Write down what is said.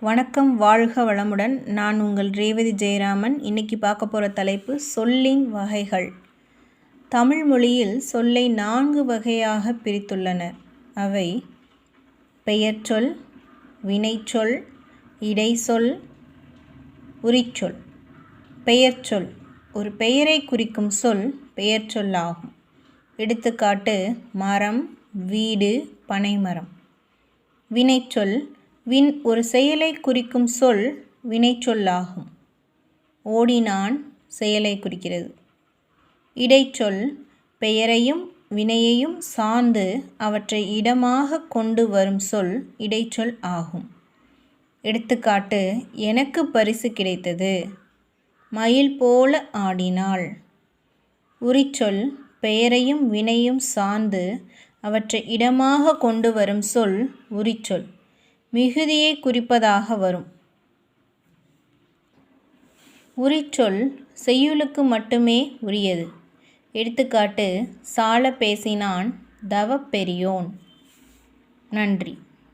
வணக்கம் வாழ்க வளமுடன். நான் உங்கள் ரேவதி ஜெயராமன். இன்னைக்கு பார்க்க போகிற தலைப்பு சொல்லின் வகைகள். தமிழ் மொழியில் சொல்லை நான்கு வகையாக பிரித்துள்ளனர் அவை பெயர்ச்சொல் வினைச்சொல் இடைச்சொல் உரிச்சொல். பெயர்ச்சொல் ஒரு பெயரை குறிக்கும் சொல் பெயர்ச்சொல் ஆகும் எடுத்துக்காட்டு மரம் வீடு பனைமரம். வினைச்சொல் வின் ஒரு செயலை குறிக்கும் சொல் வினைச்சொல்லாகும் ஓடினான் செயலை குறிக்கிறது. இடைச்சொல் பெயரையும் வினையையும் சார்ந்து அவற்றை இடமாக கொண்டு வரும் சொல் இடைச்சொல் ஆகும். எடுத்துக்காட்டு எனக்கு பரிசு கிடைத்தது. மயில் போல ஆடினாள் உரிச்சொல் பெயரையும் வினையும் சார்ந்து அவற்றை இடமாக கொண்டு வரும் சொல் உரிச்சொல் மிகுதியை குறிப்பதாக வரும். உரிச்சொல் செய்யுளுக்கு மட்டுமே உரியது. எடுத்துக்காட்டு சால பேசினான் தவப்பெரியோன். நன்றி.